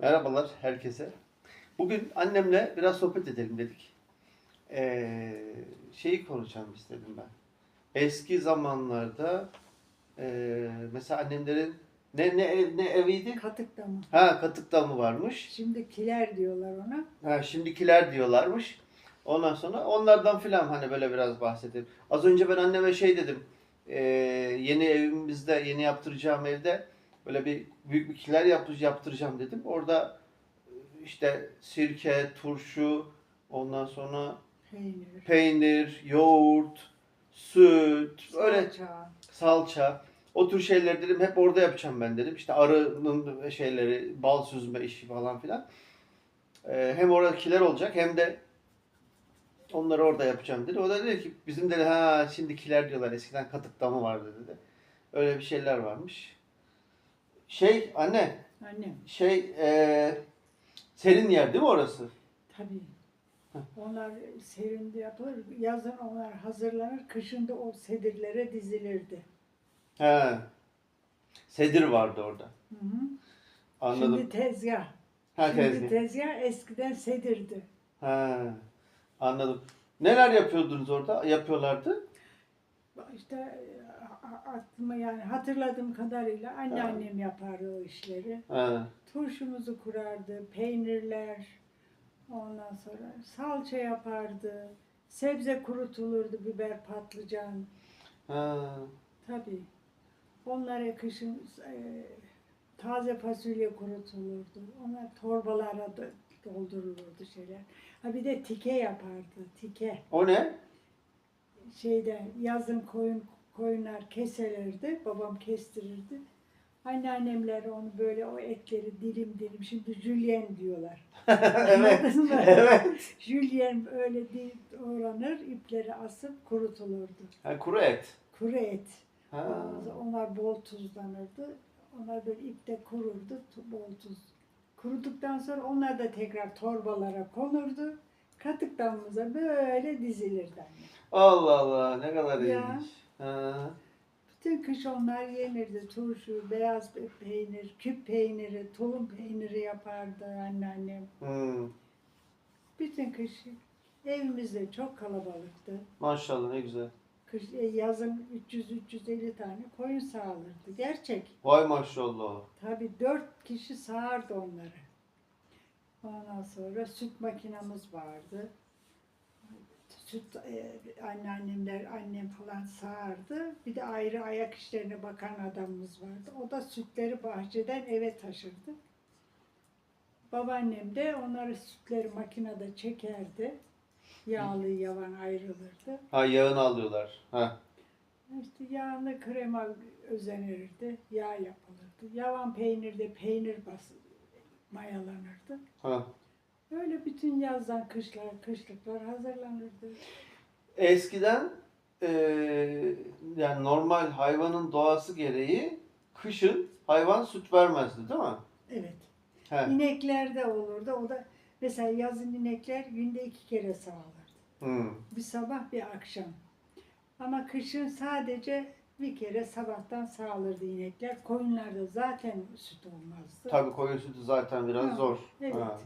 Merhabalar herkese. Bugün annemle biraz sohbet edelim dedik. Ee, şeyi konuşalım istedim ben. Eski zamanlarda ee, mesela annemlerin ne ne ev, ne eviydi? Katık damı. Ha katık damı varmış. Şimdi kiler diyorlar ona. Ha şimdikiler diyorlarmış. Ondan sonra onlardan filan hani böyle biraz bahsedelim. Az önce ben anneme şey dedim. ee, yeni evimizde, yeni yaptıracağım evde böyle bir büyük bir kiler yaptır, yaptıracağım dedim. Orada işte sirke, turşu, ondan sonra Peynir. peynir, yoğurt, süt, öyle salça. salça. O tür şeyler dedim hep orada yapacağım ben dedim. İşte arının şeyleri, bal süzme işi falan filan. Ee, hem oradakiler olacak hem de onları orada yapacağım dedi. O da dedi ki bizim dedi ha şimdikiler diyorlar eskiden katık damı vardı dedi. Öyle bir şeyler varmış. Şey anne Annem. şey eee serin yer değil mi orası? Tabii. Onlar serinde yapılır. Yazın onlar hazırlanır. Kışın da o sedirlere dizilirdi. He. Sedir vardı orada. Hı hı. Anladım. Şimdi tezgah. ha Şimdi tezgah. tezgah eskiden sedirdi. Ha. Anladım. Neler yapıyordunuz orada? Yapıyorlardı. İşte e, aklıma yani hatırladığım kadarıyla anneannem yapardı o işleri. Ha. Turşumuzu kurardı, peynirler, ondan sonra salça yapardı, sebze kurutulurdu, biber, patlıcan. Ha. Tabii. Onlara kışın e, taze fasulye kurutulurdu. Onlar torbalara da doldurulurdu şeyler. Ha bir de tike yapardı, tike. O ne? Şeyde yazın koyun koyunlar keselirdi, babam kestirirdi. Anneannemler onu böyle o etleri dilim dilim, şimdi jülyen diyorlar. evet. Evet. Jülyen öyle değil doğranır, ipleri asıp kurutulurdu. Ha, kuru et. Kuru et. Ha. Onlar bol tuzlanırdı. Onlar böyle ipte kururdu, bol tuz. Kuruduktan sonra onlar da tekrar torbalara konurdu. Katık damımıza böyle dizilirdi. Allah Allah ne kadar Ya. ilginç. Bütün kış onlar yenirdi. Turşu, beyaz pe- peynir, küp peyniri, tulum peyniri yapardı anneannem. Hmm. Bütün kış evimizde çok kalabalıktı. Maşallah ne güzel. Kış, e, yazın 300-350 tane koyun sağılırdı. Gerçek. Vay maşallah. Tabii dört kişi sağardı onları. Ondan sonra süt makinamız vardı. Süt e, anneannemler, annem falan sağardı. Bir de ayrı ayak işlerine bakan adamımız vardı. O da sütleri bahçeden eve taşırdı. Babaannem de onları sütleri makinede çekerdi. Yağlı yavan ayrılırdı. Ha yağını alıyorlar. Ha. İşte yağlı krema özenirdi. Yağ yapılırdı. Yavan peynirde peynir bas mayalanırdı. Ha. Böyle bütün yazdan kışlar, kışlıklar hazırlanırdı. Eskiden eee, yani normal hayvanın doğası gereği kışın hayvan süt vermezdi değil mi? Evet. He. İnekler de olurdu. O da mesela yazın inekler günde iki kere sağlardı. Hmm. Bir sabah bir akşam. Ama kışın sadece bir kere sabahtan sağlardı inekler. Koyunlarda zaten süt olmazdı. Tabii koyun sütü zaten biraz Ha, zor. Evet. Ha.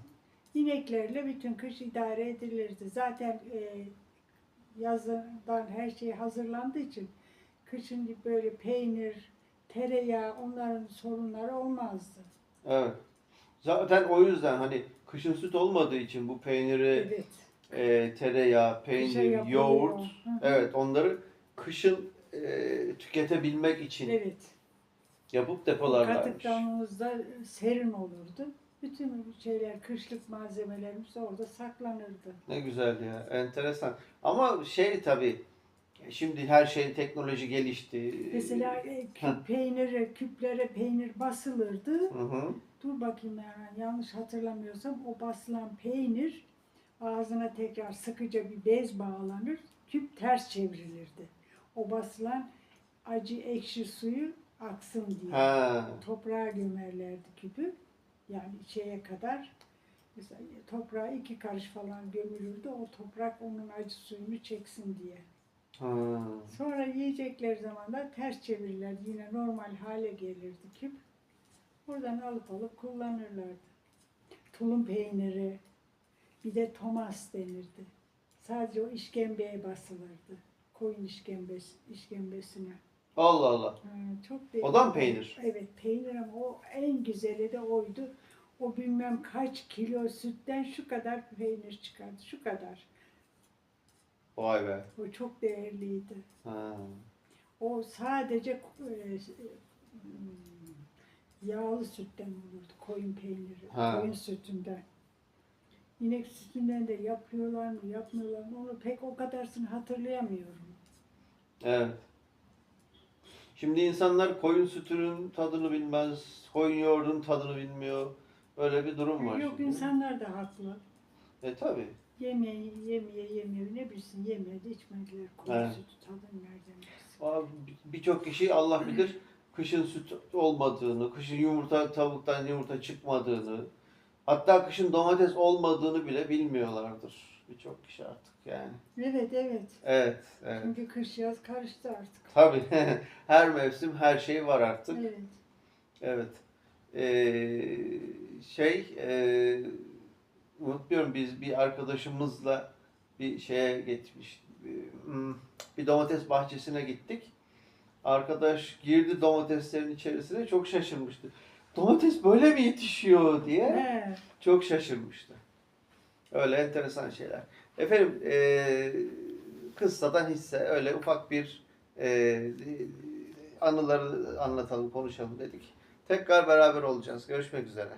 İneklerle bütün kış idare edilirdi. Zaten e, yazından her şey hazırlandığı için kışın böyle peynir, tereyağı onların sorunları olmazdı. Evet. Zaten o yüzden hani kışın süt olmadığı için bu peyniri, Evet. e, tereyağı, peynir, yapılıyor. yoğurt, Hı hı. evet onları kışın e, tüketebilmek için Evet. yapıp Katık depolarlarmış. damımızda serin olurdu. Bütün şeyler, kışlık malzemelerimiz orada saklanırdı. Ne güzel ya, enteresan. Ama şey tabii, şimdi her şey teknoloji gelişti. Mesela e, küp Ha. peyniri, küplere peynir basılırdı. Hı hı. Dur bakayım yani yanlış hatırlamıyorsam o basılan peynir ağzına tekrar sıkıca bir bez bağlanır. Küp ters çevrilirdi. O basılan acı ekşi suyu aksın diye. Ha. Toprağa gömerlerdi küpü. Yani şeye kadar mesela toprağa iki karış falan gömülürdü. O toprak onun acı suyunu çeksin diye. Ha. Sonra yiyecekler zaman da ters çevirirlerdi. Yine normal hale gelirdi küp. Oradan alıp alıp kullanırlardı. tulum peyniri, bir de Thomas denirdi. Sadece o işkembeye basılırdı. Koyun işkembesi, işkembesine. Allah Allah. Ha, çok O da mı peynir? Evet peynir ama o en güzeli de oydu. O bilmem kaç kilo sütten şu kadar peynir çıkardı. Şu kadar. Vay be. O çok değerliydi. Ha. O sadece e, hmm, yağlı sütten olurdu. Koyun peyniri. Ha. Koyun sütünden. İnek sütünden de yapıyorlar mı yapmıyorlar mı onu pek o kadarsını hatırlayamıyorum. Evet. Şimdi insanlar koyun sütünün tadını bilmez, koyun yoğurdun tadını bilmiyor. Öyle bir durum var. Yok şimdi. insanlar da haklı. E tabi. Yemeği, yemeye yemiyor. Ne bilsin yemedi içmediler. Koyun Evet. sütü tadını nereden bilsin. Birçok kişi Allah bilir kışın süt olmadığını, kışın yumurta tavuktan yumurta çıkmadığını, hatta kışın domates olmadığını bile bilmiyorlardır. Birçok kişi artık yani. Evet evet. Evet, evet. Çünkü kış yaz karıştı artık. Tabii her mevsim her şey var artık. Evet. Evet. Ee, şey, e, unutmuyorum biz bir arkadaşımızla bir şeye gitmiş. hmm, Bir domates bahçesine gittik. Arkadaş girdi domateslerin içerisine çok şaşırmıştı. Domates böyle mi yetişiyor diye He. çok şaşırmıştı. Öyle enteresan şeyler. Efendim e, kıssadan hisse öyle ufak bir e, anıları anlatalım, konuşalım dedik. Tekrar beraber olacağız. Görüşmek üzere.